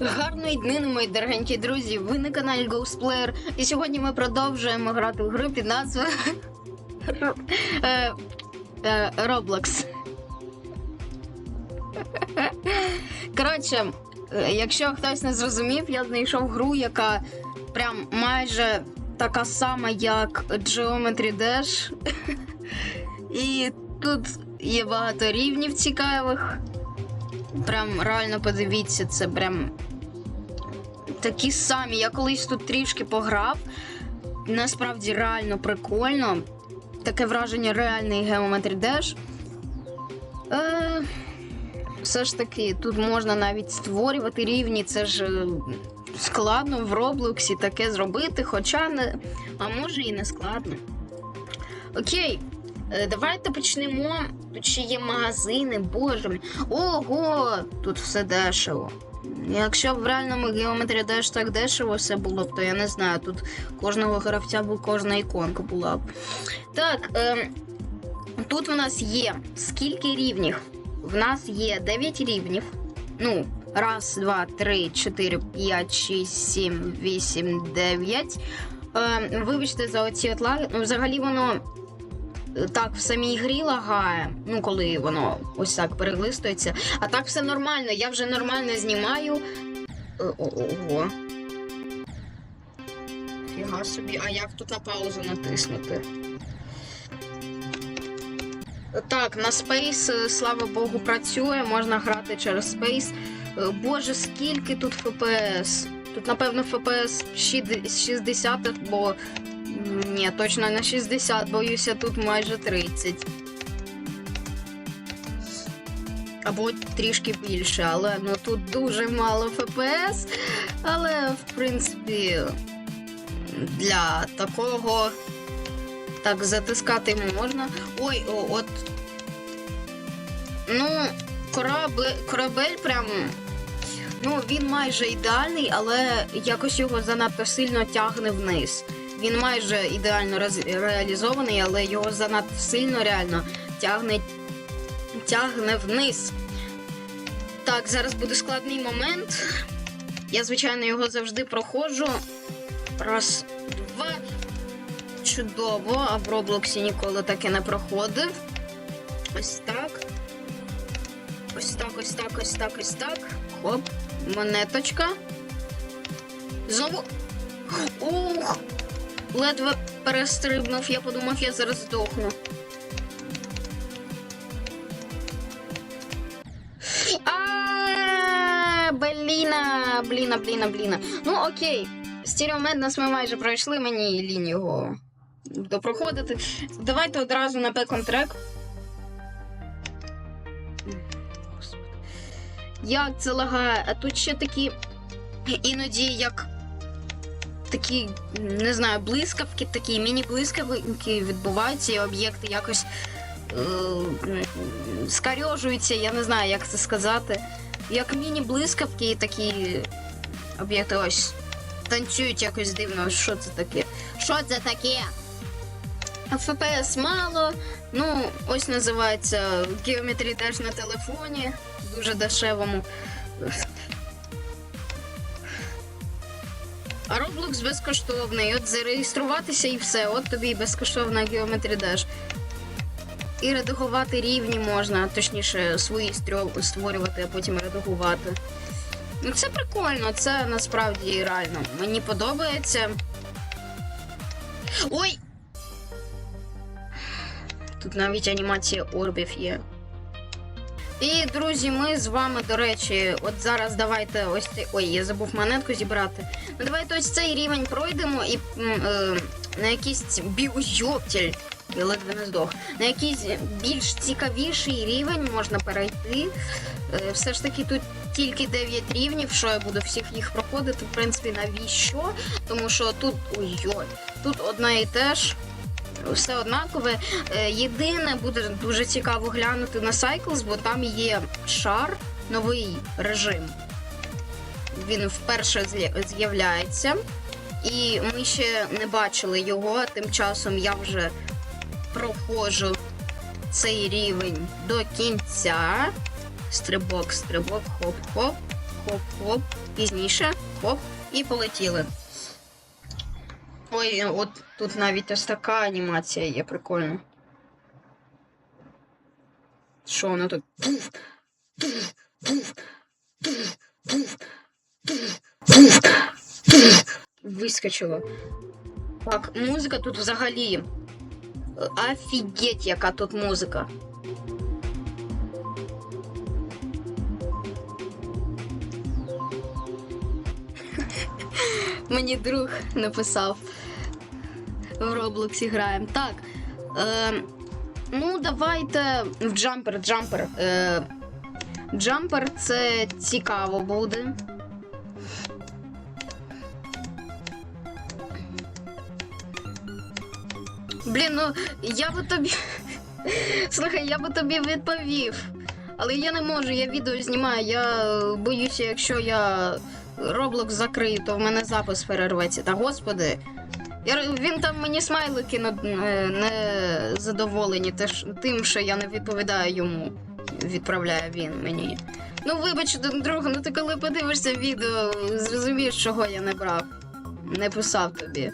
Гарної днини, мої дорогенькі друзі! Ви на каналі Ghostplayer. І сьогодні ми продовжуємо грати в гру під назвою е, е, Roblox. Коротше, е, якщо хтось не зрозумів, я знайшов гру, яка прям майже така сама, як Geometry Dash. І тут є багато рівнів цікавих. Прям реально подивіться, це прям такі самі. Я колись тут трішки пограв. Насправді реально прикольно. Таке враження реальний Geometry Dash. Е, все ж таки, тут можна навіть створювати рівні. Це ж е, складно в Роблоксі таке зробити, хоча не. А може і не складно. Окей. Е, Давайте почнемо. Тут ще є магазини, боже мій. Ого! Тут все дешево. Якщо б в реальному геометрі Dash так дешево все було б, то я не знаю. Тут кожного гравця б кожна іконка була б. Так, е, тут в нас є скільки рівнів? В нас є 9 рівнів. Ну, раз, два, три, чотири, п'ять, шість, сім, вісім, дев'ять. Е, вибачте за оці от лаги. Ну, взагалі воно так в самій грі лагає, ну коли воно ось так перелистується. А так все нормально, я вже нормально знімаю. Е, Ого. Фіга собі, а як тут на паузу натиснути? Так, на Space, е, слава Богу, працює, можна грати через Space. Е, Боже, скільки тут FPS? Тут, напевно, щі- 60, бо Ні, точно на 60, боюся, тут майже 30. Або трішки більше, але ну тут дуже мало ФПС. Але, в принципі, для такого так затискати можна. Ой, о, от. Ну, корабель, корабель прям. Ну, він майже ідеальний, але якось його занадто сильно тягне вниз. Він майже ідеально реалізований, але його занадто сильно реально тягне, тягне вниз. Так, зараз буде складний момент. Я, звичайно, його завжди проходжу. Раз, два. Чудово, а в Роблоксі ніколи таке не проходив. Ось так. Ось так, ось так, ось так, ось так. Хоп, монеточка. Знову. Ух! Ледве перестрибнув, я подумав, я зараз здохну. А, Бліна, бліна, бліна, бліна. Ну окей. Стереомеднес ми майже пройшли, мені лінь його допроходити. Давайте одразу на пекон трек. Господи. Як це лагає? А тут ще такі іноді як такі, не знаю, блискавки, такі міні-блискавки відбуваються, і об'єкти якось е, скарьожуються, я не знаю, як це сказати. Як міні-блискавки, і такі об'єкти ось танцюють якось дивно. Що це таке? Що це таке? ФПС мало. Ну, ось називається Geometry Dash на телефоні, дуже дешевому. А Roblox безкоштовний. От зареєструватися і все. От тобі і безкоштовна Geometry Dash. І редагувати рівні можна, точніше, свої створювати, а потім редагувати. Ну, це прикольно, це насправді реально. Мені подобається. Ой! Тут навіть анімація орбів є. І, друзі, ми з вами, до речі, от зараз давайте ось цей. Ой, я забув монетку зібрати. Ну давайте ось цей рівень пройдемо і е, на якийсь біойоптіль. Я ледве не здох. На якийсь більш цікавіший рівень можна перейти. Е, все ж таки тут тільки 9 рівнів, що я буду всіх їх проходити. В принципі, навіщо? Тому що тут. Ой-ой, тут одне і те ж. Все однакове. Е, Єдине буде дуже цікаво глянути на Cycles, бо там є шар, новий режим. Він вперше з'являється. І ми ще не бачили його. Тим часом я вже проходжу цей рівень до кінця. Стрибок, стрибок, хоп-хоп, хоп-хоп. Пізніше. Хоп. І полетіли. Ой, от тут навіть ось така анімація є прикольна. Що воно тут? Пуф, пуф, пуф, пуф, пуф, пуф, пуф, пуф. Вискочило. Так, музика тут взагалі. е, Офігеть, яка тут музика. Мені друг написав. В Роблоксі граємо. Так. Е, ну, давайте в джампер, джампер. Е, джампер це цікаво буде. Блін, ну я би тобі. Слухай, я би тобі відповів. Але я не можу, я відео знімаю. Я боюся, якщо я Roblox закрию, то в мене запис перерветься. Та господи. Я, він там мені смайлики не, не задоволені теж, тим, що я не відповідаю йому. Відправляє він мені. Ну, вибач, друг, ну ти коли подивишся відео, зрозумієш, чого я не брав. Не писав тобі.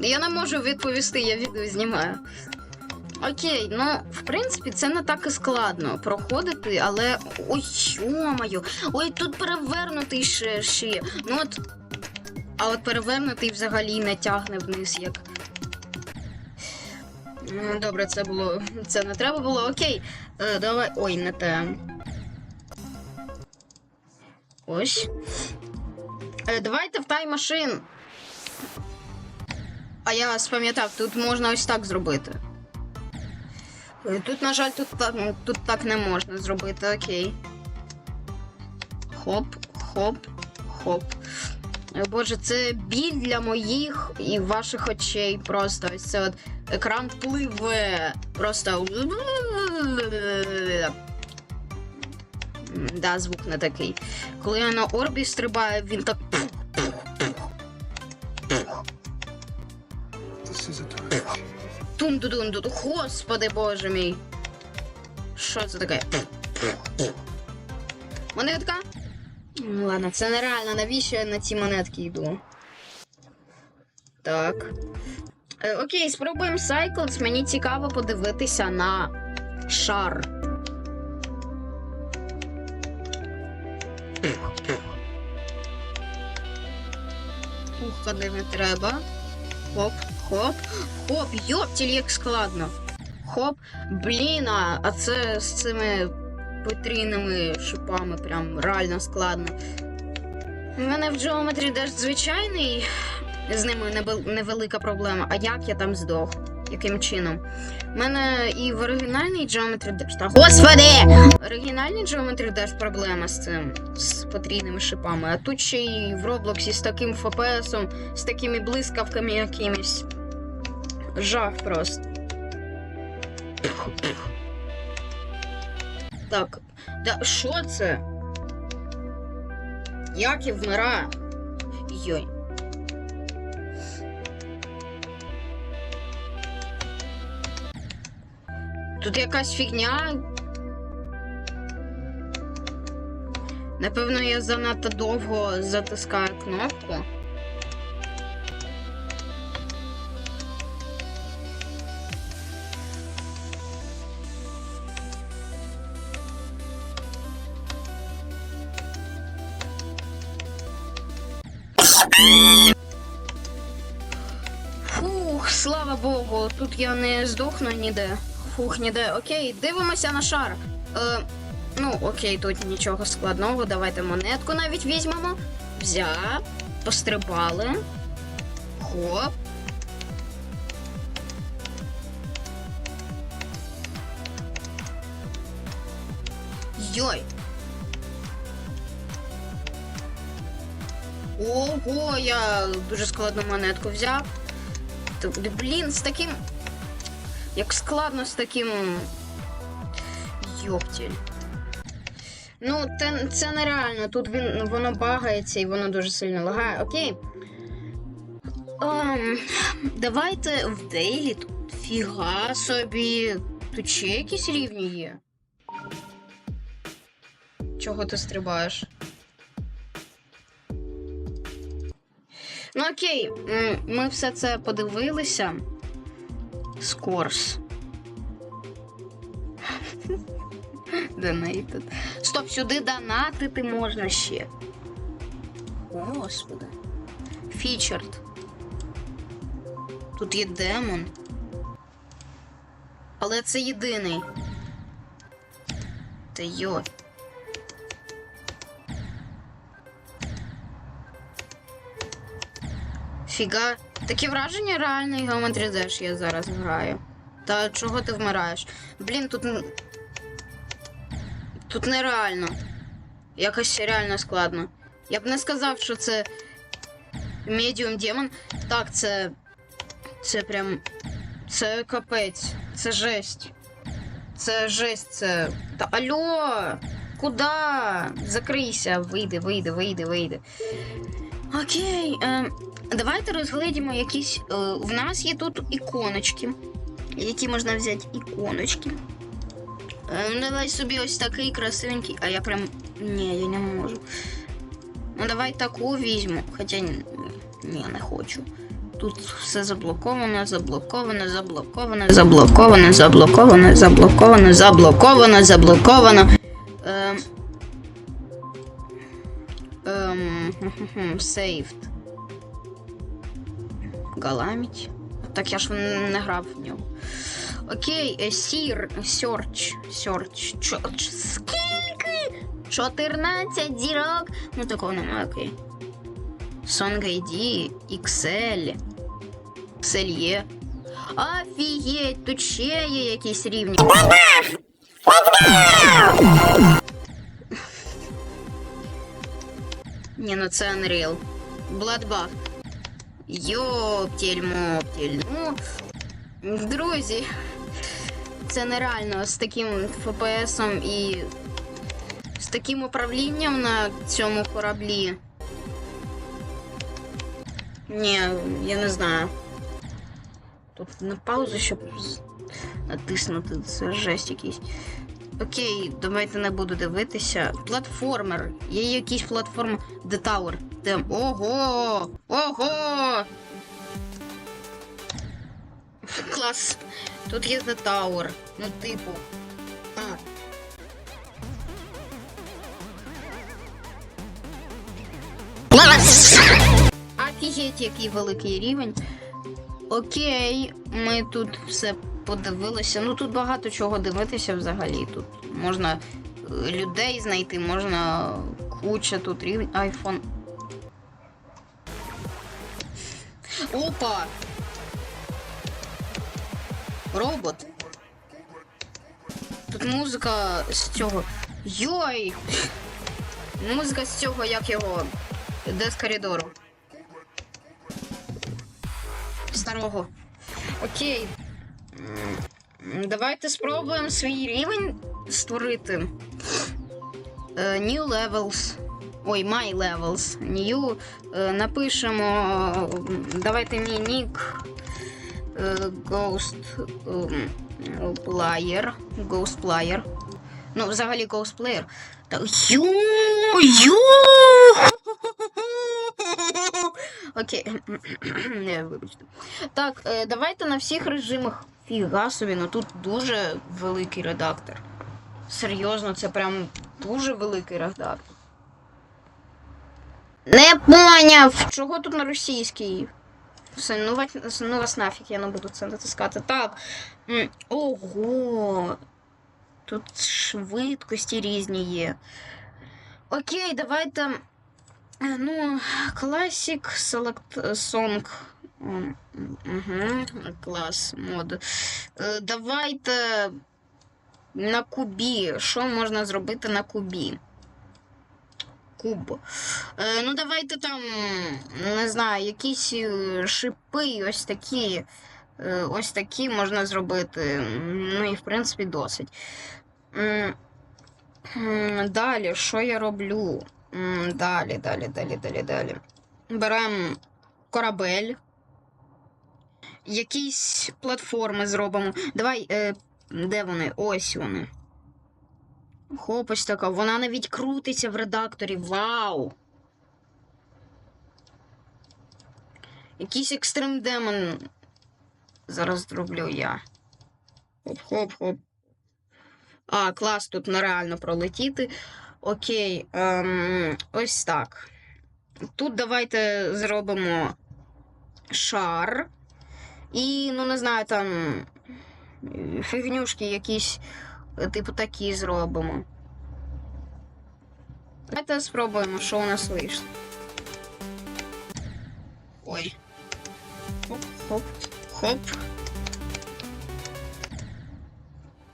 Я не можу відповісти, я відео знімаю. Окей, ну в принципі це не так і складно проходити, але. Ой, йомаю, ой, тут перевернутий ще ще. Ну от. А от перевернутий взагалі не тягне вниз, як. Ну, Добре, це було. Це не треба було. Окей. Е, давай. Ой, не те. Ось. Е, давайте в тайм-машин. А я спам'ятав, тут можна ось так зробити. Е, Тут, на жаль, тут так, ну, тут так не можна зробити, окей. Хоп, хоп, хоп. Боже, це біль для моїх і ваших очей. Просто ось це от екран пливе. Просто. Да, звук не такий. Коли я на орбі стрибаю, він так. This is a diversion. тун ду дун ду Господи боже мій. Що це таке? Монетка? Ну, Ладно, це нереально. Навіщо я на ці монетки йду? Так. Е, окей, спробуємо Cycles. Мені цікаво подивитися на шар. Уходи не треба. Хоп, хоп, хоп, йоптіль, як складно. Хоп, блін, а це з цими потрійними шипами прям реально складно. У мене в Geometry Dash звичайний, з ними невелика проблема. А як я там здох? Яким чином? У мене і в оригінальній Geometry Dash. Та господи! Оригінальній Geometry Dash проблема з цим, з потрійними шипами. А тут ще й в Роблоксі з таким ФПСом, з такими блискавками якимись. Жах просто. Так, да що це? Як я вмираю? Йой. Тут якась фігня. Напевно, я занадто довго затискаю кнопку. Я не здохну ніде. Фух, ніде. Окей, дивимося на шар. Е, ну, окей, тут нічого складного. Давайте монетку навіть візьмемо. Взяв, пострибали. Хоп. Йой. Ого, я дуже складну монетку взяв. Блін, з таким. Як складно з таким. Йоптіль. Ну, це, це нереально. Тут він, воно багається і воно дуже сильно лагає. Окей. Um, давайте в Дейлі тут. Фіга собі. Тут ще якісь рівні є. Чого ти стрибаєш? Ну, окей, ми все це подивилися. Скорс. Donated. Стоп, сюди донатити можна ще. Господи. Фічерд. Тут є демон. Але це єдиний. Та йой. Фіга. Таке враження реальний Geometry Dash я зараз граю. Та чого ти вмираєш? Блін, тут. Тут нереально. Якось реально складно. Я б не сказав, що це Medium Demon. Так, це. Це прям. Це капець. Це жесть. Це жесть, це. Та алло! Куда? Закрийся, вийди, вийди, вийди, вийди. Окей. Е, давайте розглядімо якісь. Е, в нас є тут іконочки. Які можна взяти іконочки. Е, давай собі ось такий красивенький, а я прям. Ні, я не можу. Ну, давай таку візьму. Хоча ні, не хочу. Тут все заблоковано, заблоковано, заблоковано, заблоковано, заблоковано, заблоковано, заблоковано, заблоковано. Saved. Галаміть. Так я ж не грав в нього. Окей, е, сір, search, search, search. Скільки? 14 зірок. Ну такого немає, окей. Song ID, XL. XL є. Офігеть, тут ще є якісь рівні. Ні, ну це Unreal. Bloodbath. Йоптіль моптіль. Ну, друзі, це нереально з таким ФПСом і з таким управлінням на цьому кораблі. Ні, я не знаю. Тут на паузу, щоб з- натиснути. Це жесть якийсь. Окей, давайте не буду дивитися. Платформер. Є якийсь платформ The Tower. Де... Ого! Ого! Клас. Тут є The Tower. Ну, типу. А. Офігеть, який великий рівень. Окей, ми тут все подивилися. Ну тут багато чого дивитися взагалі. Тут можна е, людей знайти, можна куча тут рівень. Айфон. Опа! Робот. Тут музика з цього. Йой! Музика з цього, як його. Де з коридору. Старого. Окей. Давайте спробуємо свій рівень створити. Е, New levels. Ой, my levels. New. Е, Напишемо. Давайте мій нік. е, Ghost Player. Ghost Player. Ну, взагалі Ghost Player. Ю! Ю! Окей. Вибачте. Так, давайте на всіх режимах. Фіга собі, ну тут дуже великий редактор. Серйозно, це прям дуже великий редактор. Не поняв! Чого тут на російській? Все, ну, ва- ну вас нафіг, я не буду це натискати. Так. Ого. Тут швидкості різні є. Окей, давайте. Е, Ну, Classic Select Song. Угу, клас, мод. Е, Давайте на кубі. Що можна зробити на кубі? Куб. Е, ну, давайте там, не знаю, якісь е, шипи, ось такі. Ось такі можна зробити. Ну і в принципі досить. Далі, що я роблю? Далі, далі, далі, далі, далі. Беремо корабель. Якісь платформи зробимо. Давай, е, де вони? Ось вони. Хоп, ось така. Вона навіть крутиться в редакторі. Вау! Якийсь екстрим демон. Зараз зроблю я. Хоп-хоп-хоп. А, клас, тут нереально пролетіти. Окей, ем, ось так. Тут давайте зробимо шар. І, ну, не знаю, там фігнюшки якісь, типу, такі зробимо. Давайте спробуємо, що у нас вийшло. Ой. Хоп, хоп.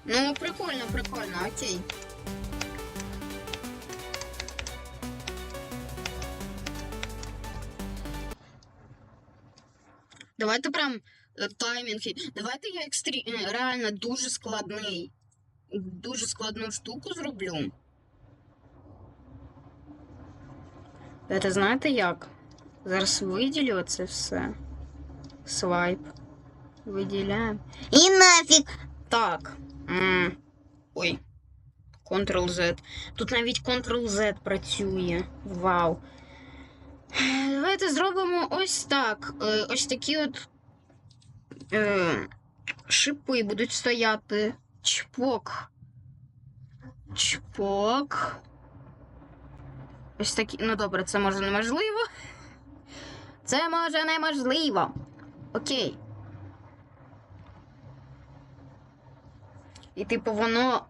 Ну, прикольно, прикольно, окей. Давайте прям таймінги. Давайте я екстрі... е, реально дуже складний. Дуже складну штуку зроблю. Це знаєте як? Зараз виділю це все. Свайп. Виділяємо. І нафіг. Так. М. Ой. Ctrl-Z. Тут навіть Ctrl-Z працює. Вау. Е, Давайте зробимо ось так. Е, Ось такі от е, Шипи будуть стояти. Чпок. Чпок. Ось такі. Ну добре, це може неможливо. Це може неможливо. Окей. І типу воно.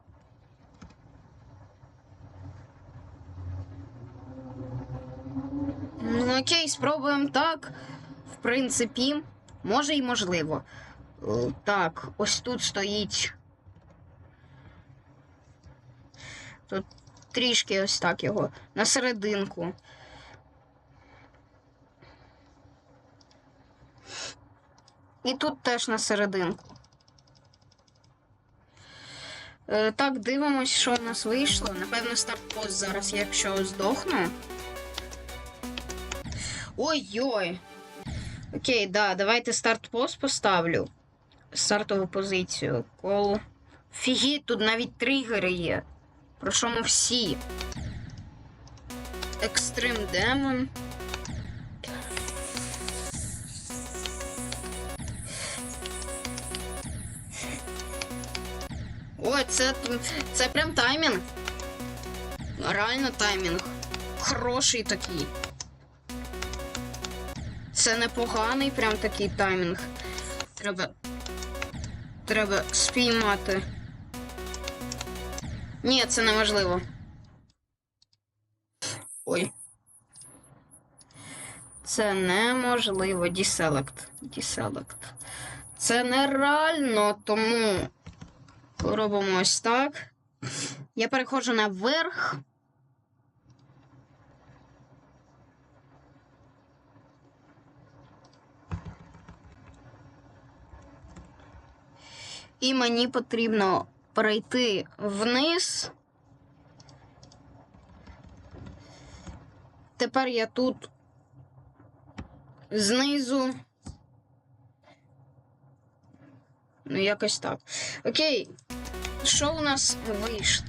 Ну, окей, спробуємо так. В принципі, може і можливо. Е, Так, ось тут стоїть. Тут трішки ось так його на серединку. І тут теж на серединку. Е, так, дивимось, що у нас вийшло. Напевно, старт-пост зараз, якщо здохну. Ой-ой. Окей, да, давайте старт-пост поставлю. Стартову позицію. Кол. Фігіть, тут навіть тригери є. Про що ми всі? Екстрим демон. Ой, це, це прям таймінг. Реально таймінг. Хороший такий. Це непоганий прям такий таймінг. Треба. Треба спіймати. Ні, це неможливо. Ой. Це неможливо. Діселект. Діселект. Це нереально, тому робимо ось так. Я переходжу наверх. І мені потрібно перейти вниз. Тепер я тут знизу. Ну, якось так. Окей. Що у нас вийшло?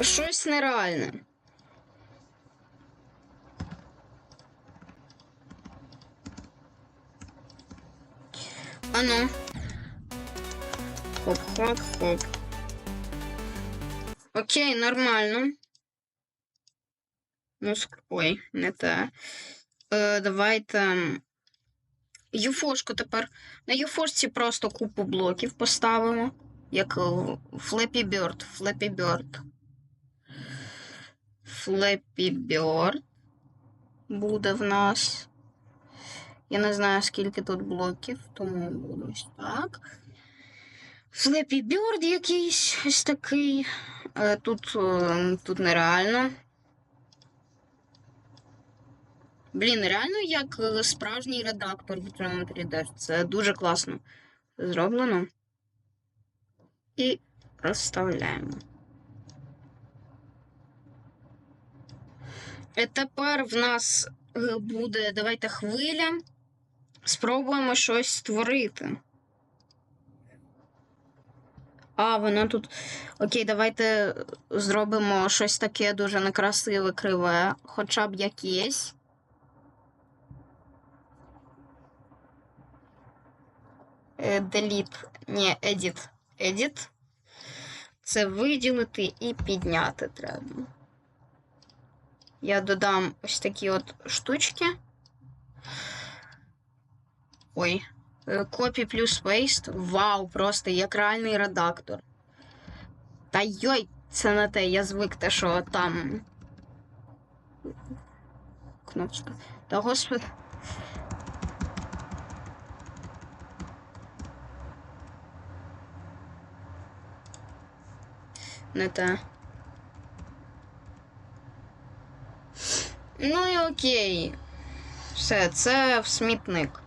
Щось нереальне. Ану. Хоп-хоп-хоп. Окей, нормально. Ну, ск- ой, не те. Е, давайте. Юфошку тепер. На юфошці просто купу блоків поставимо. Як Flappy Bird. Flappy Bird. Flappy Bird буде в нас. Я не знаю, скільки тут блоків, тому буду ось так. Flappy Bird якийсь ось такий. Е, Тут, е, тут нереально. Блін, реально як е, справжній редактор в Geometry Dash. Це дуже класно зроблено. І розставляємо. І тепер в нас буде, давайте хвиля. Спробуємо щось створити. А, вона тут. Окей, давайте зробимо щось таке дуже некрасиве, криве, хоча б якесь. Delete. Ні, edit. Edit. Це виділити і підняти треба. Я додам ось такі от штучки. Ой. Е, Copy плюс paste. Вау, просто як реальний редактор. Та йой, це не те, я звик те, що там. Кнопочка. Та господи. Не те. Ну і окей. Все, це в смітник.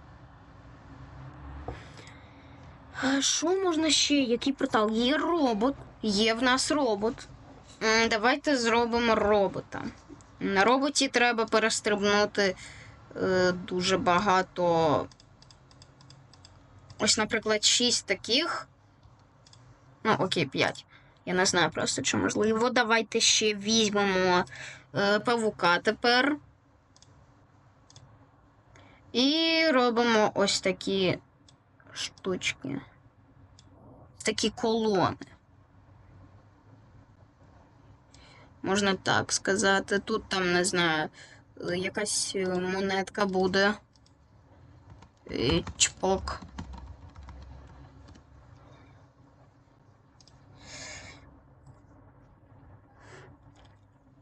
А що можна ще? Який портал? Є робот. Є в нас робот. Давайте зробимо робота. На роботі треба перестрибнути е, дуже багато. Ось, наприклад, 6 таких. Ну, окей, 5. Я не знаю просто, чи можливо. Давайте ще візьмемо е, павука тепер. І робимо ось такі штучки. Такі колони. Можна так сказати. Тут там, не знаю, е, якась е, монетка буде. І чпок.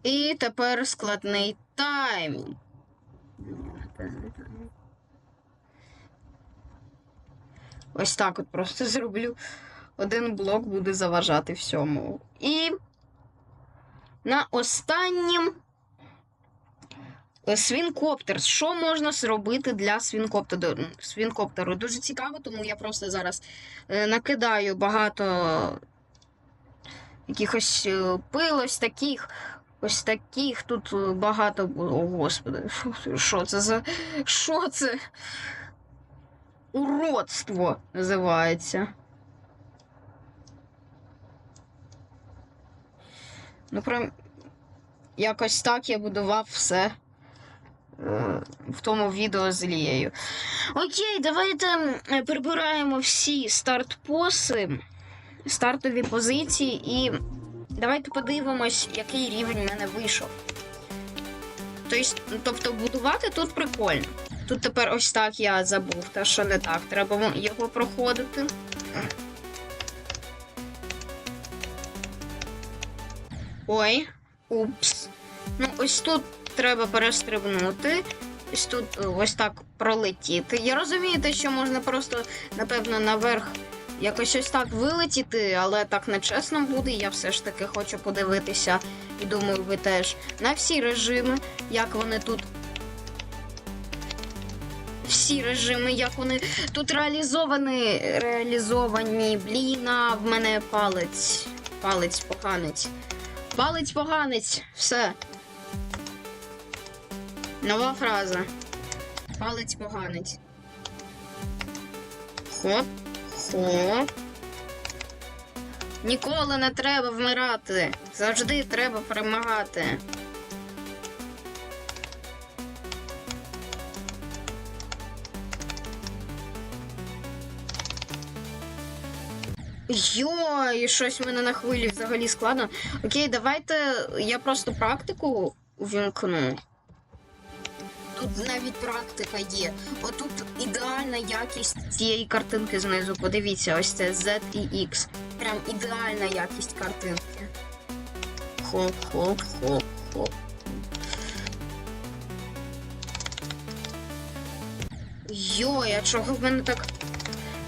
І тепер складний таймінг. Ось так от просто зроблю. Один блок буде заважати всьому. І на останнім е, свінкоптер. Що можна зробити для свінкоптеру? свінкоптеру? Дуже цікаво, тому я просто зараз е, накидаю багато якихось е, пил, ось таких. Ось таких тут багато. О, господи, що це за. Що це? Уродство називається. Ну, прям якось так я будував все в тому відео з Лією. Окей, давайте прибираємо всі старт-поси, стартові позиції, і давайте подивимось, який рівень в мене вийшов. Тобто, тобто будувати тут прикольно. Тут тепер ось так я забув, та що не так. Треба його проходити. Ой, упс. Ну, ось тут треба перестрибнути. Ось тут е, ось так пролетіти. Я розумію, те, що можна просто, напевно, наверх якось ось так вилетіти, але так нечесно буде. Я все ж таки хочу подивитися. І думаю, ви теж на всі режими, як вони тут. Всі режими, як вони тут реалізовані, реалізовані. Бліна, в мене палець. Палець поганець. Палець поганець. Все. Нова фраза. Палець поганець. Хоп. Хоп. Ніколи не треба вмирати. Завжди треба перемагати. Йой, щось в мене на хвилі взагалі складно. Окей, давайте я просто практику увімкну. Тут навіть практика є. Отут ідеальна якість цієї картинки знизу. Подивіться, ось це Z і X. Прям ідеальна якість картинки. Хоп, хоп, хоп, хоп. Йой, а чого в мене так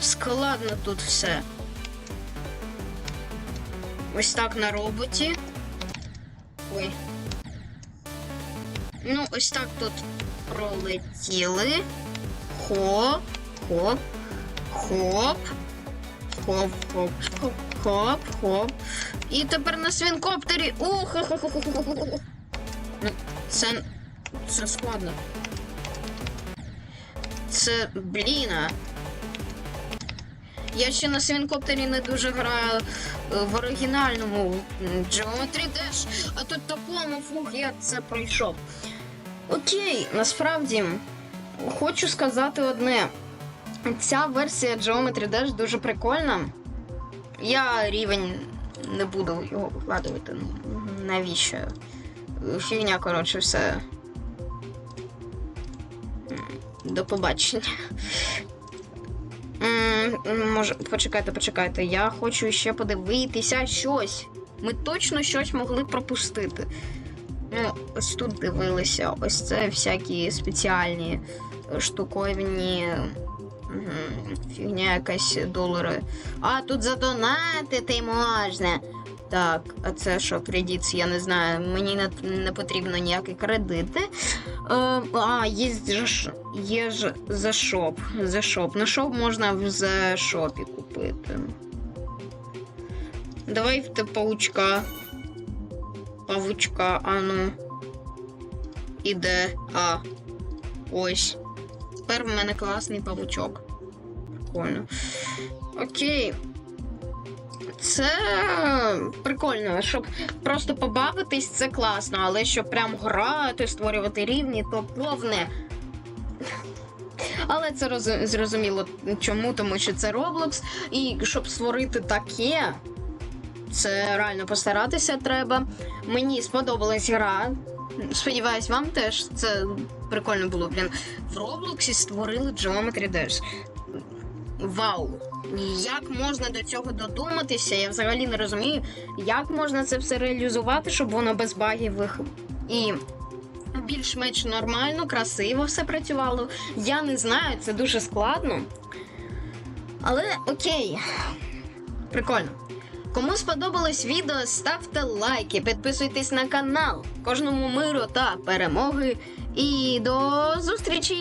складно тут все? Ось так на роботі. Ой. Ну, ось так тут пролетіли. Хоп, хоп, хоп, хоп, хоп, хоп, хоп, хоп. І тепер на свінкоптері. Ух, Ну, це, це складно. Це, бліна. Я ще на свінкоптері не дуже граю е, в оригінальному Geometry Dash, а тут такому фух, я це пройшов. Окей, насправді хочу сказати одне. Ця версія Geometry Dash дуже прикольна. Я рівень не буду його викладувати. Навіщо? Фігня, коротше, все. До побачення. Може, почекайте, почекайте. Я хочу ще подивитися щось. Ми точно щось могли пропустити. Ну, ось тут дивилися, ось це всякі спеціальні штуковні. Фігня якась долари. А тут задонатити можна. Так, а це що, кредит, я не знаю. Мені не, не потрібно ніякі кредити. Е, а, є є ж за шоп. За шоп. На шоп можна в за шопі купити. Давай в паучка. Павучка, а ну. Іде. А. Ось. Тепер в мене класний павучок. Прикольно. Окей. Це прикольно, щоб просто побавитись, це класно, але щоб прям грати, створювати рівні, то повне. Але це роз- зрозуміло чому, тому що це Roblox, і щоб створити таке, це реально постаратися треба. Мені сподобалась гра. Сподіваюсь, вам теж це прикольно було. Блін, в Роблоксі створили Geometry Dash. Вау! Як можна до цього додуматися? Я взагалі не розумію, як можна це все реалізувати, щоб воно без багів і більш-менш нормально, красиво все працювало. Я не знаю, це дуже складно. Але окей. Прикольно. Кому сподобалось відео, ставте лайки, підписуйтесь на канал. Кожному миру та перемоги. І до зустрічі!